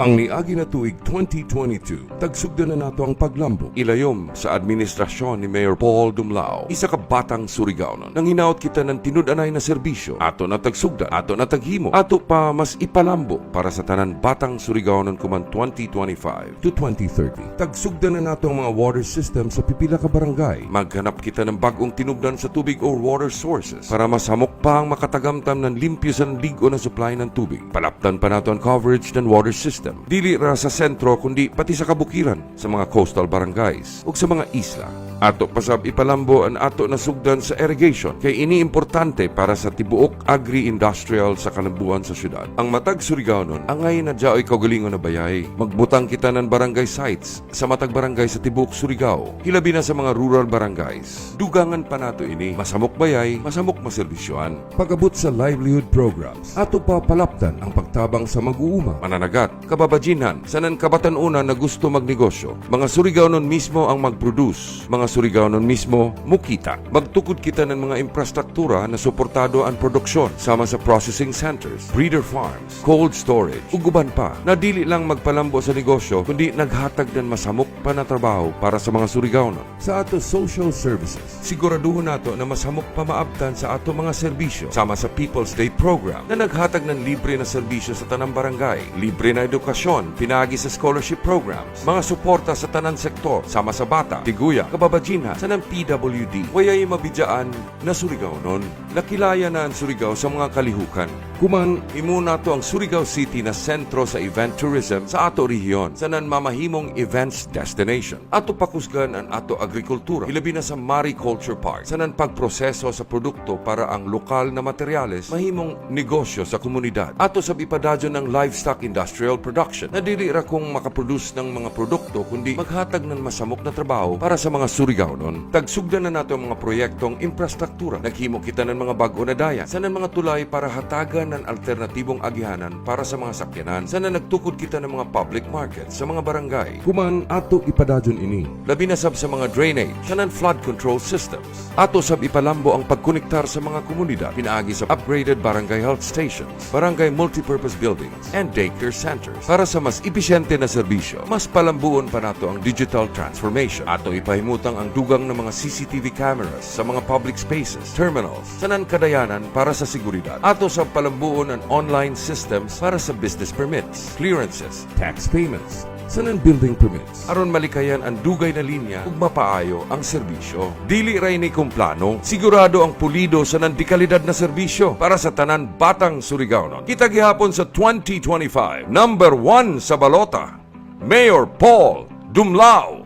Ang niagi na tuig 2022, tagsugdan na nato ang paglambo. Ilayom sa administrasyon ni Mayor Paul Dumlao. Isa ka batang Surigaonon. Nang hinaot kita ng tinud-anay na serbisyo, ato na tagsugdan, ato na taghimo, ato pa mas ipalambo para sa tanan batang Surigaonon kuman 2025 to 2030. Tagsugdan na nato ang mga water system sa pipila ka barangay. Maghanap kita ng bagong tinubdan sa tubig or water sources para masamok pa ang makatagamtam ng limpyo sa ligo na supply ng tubig. Palaptan pa nato ang coverage ng water system. Dili ra sa sentro kundi pati sa kabukiran sa mga coastal barangays ug sa mga isla. Ato pasab ipalambo ang ato na sugdan sa irrigation kay ini importante para sa tibuok agri-industrial sa kalambuan sa syudad. Ang matag Surigao angay na jaoy kaugalingon na bayay. Magbutang kita ng barangay sites sa matag barangay sa tibuok Surigao. Hilabi na sa mga rural barangays. Dugangan pa nato ini. Masamok bayay, masamok maservisyoan. Pagabot sa livelihood programs, ato pa palaptan ang pagtabang sa mag-uuma, mananagat, kababajinhan, sanan kabatan-una na gusto magnegosyo. Mga Surigao mismo ang mag-produce. Mga Surigao mismo mukita. Magtukod kita ng mga infrastruktura na suportado ang produksyon sama sa processing centers, breeder farms, cold storage, uguban pa na dili lang magpalambo sa negosyo kundi naghatag ng masamok pa na trabaho para sa mga Surigao Sa ato social services, siguraduho nato na masamok pa maabtan sa ato mga serbisyo sama sa People's Day Program na naghatag ng libre na serbisyo sa tanang barangay, libre na edukasyon, pinagi sa scholarship programs, mga suporta sa tanang sektor sama sa bata, tiguya, kababajinha sa ng PWD. Wayay mabidyaan na Surigao nun. Nakilaya na ang Surigao sa mga kalihukan. Kuman, imuna to ang Surigao City na sentro sa event tourism sa ato rehiyon sa nan mamahimong events destination. Ato pakusgan ang ato agrikultura, ilabi na sa Mariculture Park sa nan pagproseso sa produkto para ang lokal na materyales mahimong negosyo sa komunidad. Ato sa ipadadyo ng livestock industrial production na dili ra kung makaproduce ng mga produkto kundi maghatag ng masamok na trabaho para sa mga Surigao nun. Tagsugdan na nato ang mga proyektong infrastruktura. Naghimo kita ng mga bago na dayan sa nan mga tulay para hatagan ng alternatibong agihanan para sa mga sakyanan. Sana nagtukod kita ng mga public markets sa mga barangay. Kuman ato ipadadyon ini. Labi na sab sa mga drainage, sa nan flood control systems. Ato sab ipalambo ang pagkonektar sa mga komunidad pinaagi sa upgraded barangay health stations, barangay multipurpose buildings, and daycare centers para sa mas episyente na serbisyo. Mas palambuon pa nato ang digital transformation. Ato ipahimutang ang dugang ng mga CCTV cameras sa mga public spaces, terminals, sa nan kadayanan para sa seguridad. Ato sa palambuon ang online systems para sa business permits, clearances, tax payments, sa nan building permits. Aron malikayan ang dugay na linya ug mapaayo ang serbisyo. Dili ray ni kumplano, sigurado ang pulido sa nan dekalidad na serbisyo para sa tanan batang Surigao. Kita gihapon sa 2025, number 1 sa balota, Mayor Paul Dumlao.